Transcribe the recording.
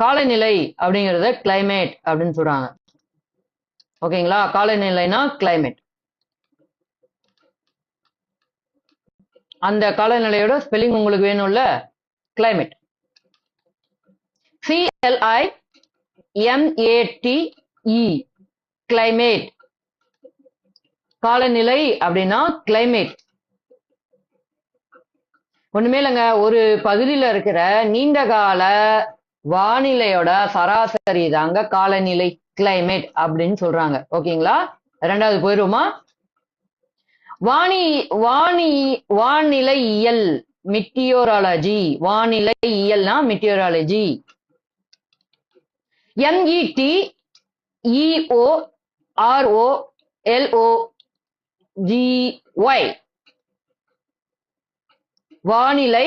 காலநிலை அப்படிங்கிறத கிளைமேட் அப்படின்னு சொல்றாங்க. ஓகேங்களா? காலநிலைனா கிளைமேட் அந்த காலநிலையோட ஸ்பெல்லிங் உங்களுக்கு வேணும்ல? கிளைமேட் சிஎல்ஐ எம்ஏடிஇ கிளைமேட் காலநிலை அப்படின்னா கிளைமேட் ஒண்ணுமே இல்லைங்க. ஒரு பகுதியில இருக்கிற நீண்ட கால வானிலையோட சராசரி தாங்க காலநிலை கிளைமேட் அப்படின்னு சொல்றாங்க. ஓகேங்களா? ரெண்டாவது போயிருவோமா? வானி வானி வானிலையியல் மிட்டியோராலஜி வானிலை இயல்னா meteorology M E T E O R O L O G Y வானிலை